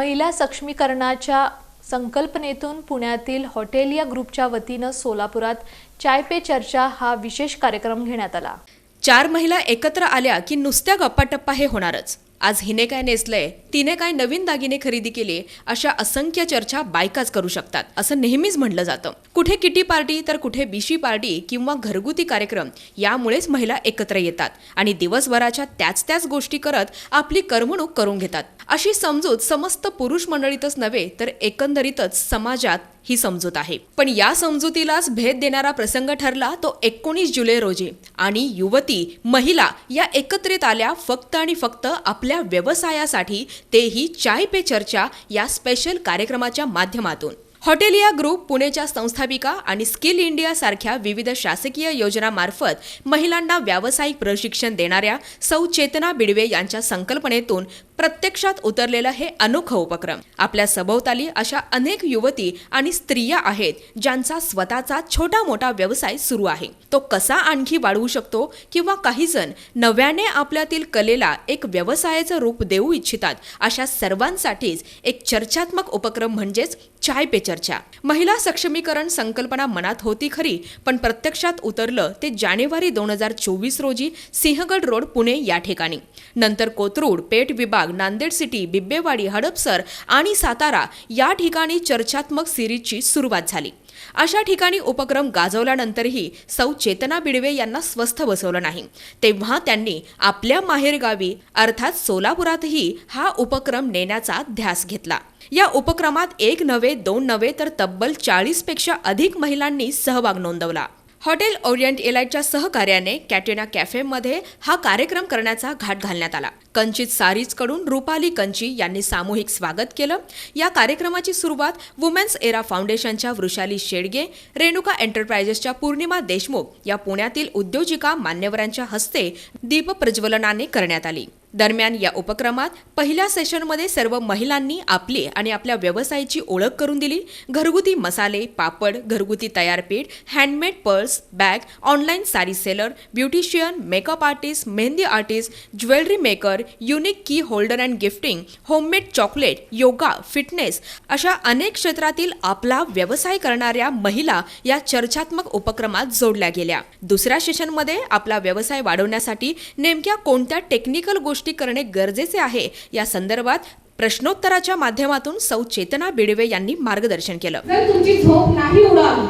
महिला सक्षमीकरणाच्या संकल्पनेतून पुण्यातील हॉटेलिया ग्रुपच्या वतीनं सोलापुरात चाय पे चर्चा हा विशेष कार्यक्रम घेण्यात आला. चार महिला एकत्र आल्या की नुसत्या गप्पाटप्पा हे होणारच. आज हिने काय नेसलंय तिने काय नवीन दागिने खरेदी केले अशा असंख्य चर्चा बायकाच करू शकतात असं नेहमीच म्हणलं जातं. कुठे किटी पार्टी तर कुठे बिशी पार्टी किंवा घरगुती कार्यक्रम यामुळेच महिला एकत्र येतात आणि दिवसभराच्या त्याच त्याच गोष्टी करत आपली करमणूक करून घेतात. अशी समजूत समस्त पुरुष मंडळीतच नव्हे तर एकंदरीतच समाजात ही समजूत आहे. पण या समजुतीलाच भेद देणारा प्रसंग ठरला तो एकोणीस जुलै रोजी आणि युवती महिला या एकत्रित आल्या फक्त आणि फक्त आपल्या व्यवसायासाठी तेही चाय पे चर्चा या स्पेशल कार्यक्रमाच्या माध्यमातून. हॉटेलिया ग्रुप पुणेच्या संस्थापिका आणि स्किल इंडिया सारख्या विविध शासकीय योजनामार्फत महिलांना व्यावसायिक प्रशिक्षण देणाऱ्या सौ चेतना बिडवे यांच्या संकल्पनेतून प्रत्यक्षात उतरलेलं हे अनोखं उपक्रम. आपल्या सभोवताली अशा अनेक युवती आणि स्त्रिया आहेत ज्यांचा स्वतःचा छोटा मोठा व्यवसाय सुरू आहे. तो कसा आणखी वाढवू शकतो किंवा काही जण नव्याने आपल्यातील कलेला एक व्यवसायाचं रूप देऊ इच्छितात अशा सर्वांसाठीच एक चर्चात्मक उपक्रम म्हणजेच चाय पे चर्चा. महिला सक्षमीकरण संकल्पना मनात होती खरी पण प्रत्यक्षात उतरलं ते जानेवारी दोन हजार चोवीस रोजी सिंहगड रोड पुणे या ठिकाणी. नंतर कोथरूड पेठ विभाग नांदेड सिटी बिब्बेवाडी हडपसर आणि सातारा या ठिकाणी चर्चात्मक सिरीजची सुरुवात झाली. अशा ठिकाणी उपक्रम गाजवल्यानंतरही सौ चेतना बिडवे यांना स्वस्थ बसवलं नाही. तेव्हा त्यांनी आपल्या माहेरगावी अर्थात सोलापुरातही हा उपक्रम नेण्याचा ध्यास घेतला. या उपक्रमात एक नव्हे दोन नव्हे तर तब्बल चाळीसपेक्षा अधिक महिलांनी सहभाग नोंदवला. हॉटेल ओरिएंट एलाइटच्या सहकार्याने कॅटेना कॅफेमध्ये हा कार्यक्रम करण्याचा घाट घालण्यात आला. कंचित सारीजकडून रुपाली कंची यांनी सामूहिक स्वागत केलं. या कार्यक्रमाची सुरुवात वुमेन्स एरा फाउंडेशनच्या वृषाली शेडगे रेणुका एंटरप्राइजेसच्या पूर्णिमा देशमुख या पुण्यातील उद्योजिका मान्यवरांच्या हस्ते दीप प्रज्वलनाने करण्यात आली. दरम्यान या उपक्रमात पहिल्या सेशनमध्ये सर्व महिलांनी आपली आणि आपल्या व्यवसायाची ओळख करून दिली. घरगुती मसाले पापड घरगुती तयार पीठ handmade purse bag online sari seller beautician makeup artist mehndi artist jewellery maker unique key holder and gifting homemade chocolate yoga fitness अशा अनेक क्षेत्रातील आपला व्यवसाय करणाऱ्या महिला या चर्चात्मक उपक्रमात जोडल्या गेल्या. दुसऱ्या सेशनमध्ये आपला व्यवसाय वाढवण्यासाठी नेमक्या कोणत्या टेक्निकल गोष्टी करणे गरजेचे आहे. या संदर्भात प्रश्नोत्तराच्या माध्यमातून सौ चेतना बिडवे यांनी मार्गदर्शन केलं. जर तुमची झोप नाही उडाली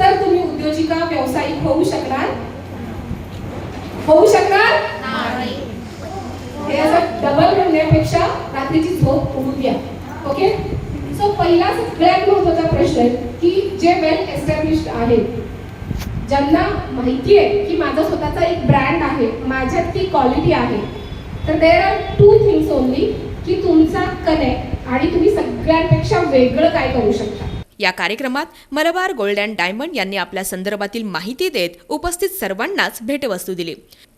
तर तुम्ही उद्योजिका व्यावसायिक होऊ शकणार? होऊ शकणार? हे असं डबल म्हणण्यापेक्षा रात्रीची झोप उडू द्या. ओके सो पहिला सगळ्यात महत्त्वाचा प्रश्न आहे की जे वेल एस्टॅब्लिश्ड आहेत ज्यांना माहिती आहे की माझा स्वतःचा एक ब्रँड आहे माझ्यात ती क्वालिटी आहे तर there are two things only की तुमचा कनेक्ट आणि तुम्ही सगळ्यांपेक्षा वेगळं काय करू शकता. या कार्यक्रमात मलबार गोल्ड अँड डायमंड यांनी आपल्या संदर्भातील माहिती देत उपस्थित सर्वांनाच भेटवस्तू दिली.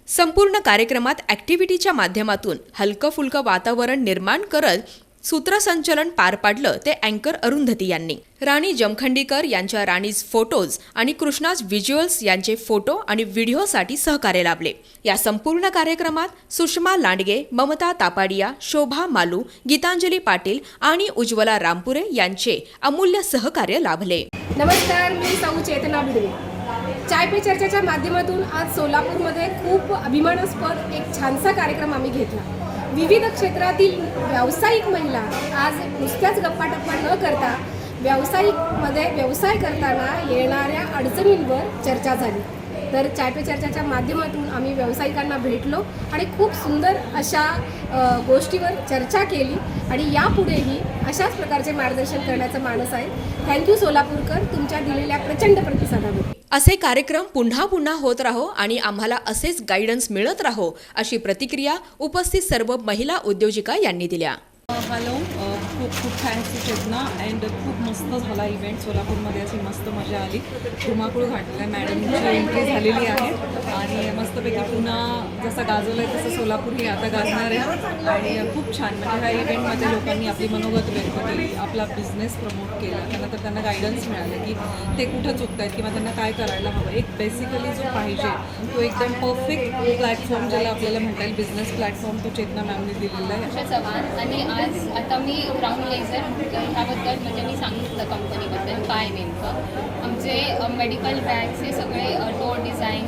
संपूर्ण कार्यक्रमात ॲक्टिव्हिटीच्या माध्यमातून हलकं फुलकं वातावरण निर्माण करत सूत्रसंचलन पार पाडलं ते अँकर अरुंधती यांनी. राणी जमखंडीकर यांच्या राणीज फोटोज आणि कृष्णाज व्हिज्युअल्स यांचे फोटो आणि व्हिडिओसाठी सहकार्य लाभले. या संपूर्ण कार्यक्रमात सुषमा लांडगे ममता तापाडिया शोभा मालू गीतांजली पाटील आणि उज्ज्वला रामपुरे यांचे अमूल्य सहकार्य लाभले. नमस्कार मी सौ चेतना भिडवे चाय पे चर्चेच्या माध्यमातून आज सोलापूरमध्ये खूप अभिमानास्पद एक छानसा कार्यक्रम आम्ही घेतला. विविध क्षेत्रातील व्यावसायिक महिला आज नुसत्याच गप्पाटप्पा न करता व्यावसायिकमध्ये व्यवसाय करताना येणाऱ्या अडचणींवर चर्चा झाली. तर चाय पे चर्चाच्या माध्यमातून आम्ही व्यावसायिकांना भेटलो आणि खूप सुंदर अशा गोष्टीवर चर्चा केली आणि यापुढेही अशाच प्रकारचे मार्गदर्शन करण्याचं मानस आहे. थँक्यू सोलापूरकर तुमच्या दिलेल्या प्रचंड प्रतिसादाबद्दल. असे कार्यक्रम पुन्हा पुन्हा होत राहो आणि आम्हाला असेच गायडन्स मिळत राहो अशी प्रतिक्रिया उपस्थित सर्व महिला उद्योजिका यांनी दिल्या. हॅलो. खूप खूप थँक्स चेतना अँड खूप मस्त झाला इव्हेंट सोलापूरमध्ये. अशी मस्त मजा आली. धुमाकूळ आहे मॅडमची एंट्री झालेली आहे. आणि मस्तपैकी पुन्हा जसं गाजवलं आहे तसं सोलापूर ही आता गाजणार आहे. आणि खूप छान. म्हणजे ह्या इव्हेंटमध्ये लोकांनी आपली मनोगत व्यक्त केली. आपला बिझनेस प्रमोट केला. त्यानंतर त्यांना गायडन्स मिळालं की ते कुठं चुकत आहेत किंवा त्यांना काय करायला हवं. एक बेसिकली जो पाहिजे तो एकदम परफेक्ट प्लॅटफॉर्म ज्याला आपल्याला म्हणता येईल. बिझनेस प्लॅटफॉर्म तो चेतना मॅमने दिलेला आहे. आणि आज आता मी ग्राउंड लेझर ह्याबद्दल म्हणजे मी सांगितलं कंपनीबद्दल काय नेमकं? आमचे मेडिकल बॅग्स हे सगळे डोर डिझाईन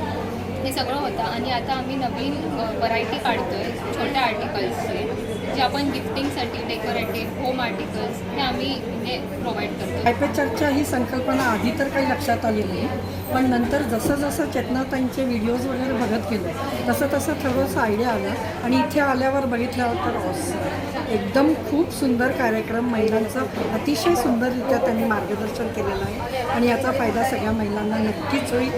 हे सगळं होतं. आणि आता आम्ही नवीन व्हरायटी काढतो आहे छोट्या आर्टिकल्सचे जे आपण गिफ्टिंगसाठी डेकोरेटिव्ह होम आर्टिकल्स हे आम्ही म्हणजे प्रोव्हाइड करतो. हायपेचर्चा ही संकल्पना आधी तर काही लक्षात आली नाही पण नंतर जसं जसं चेतनाताईंचे व्हिडिओज वगैरे बघत गेलो तसं तसं थोडंसं आयडिया आलं. आणि इथे आल्यावर बघितल्यावर तर एकदम खूप सुंदर कार्यक्रम महिलांचं अतिशय सुंदररित्या त्यांनी मार्गदर्शन केलेलं आहे. आणि याचा फायदा सगळ्या महिलांना नक्कीच होईल.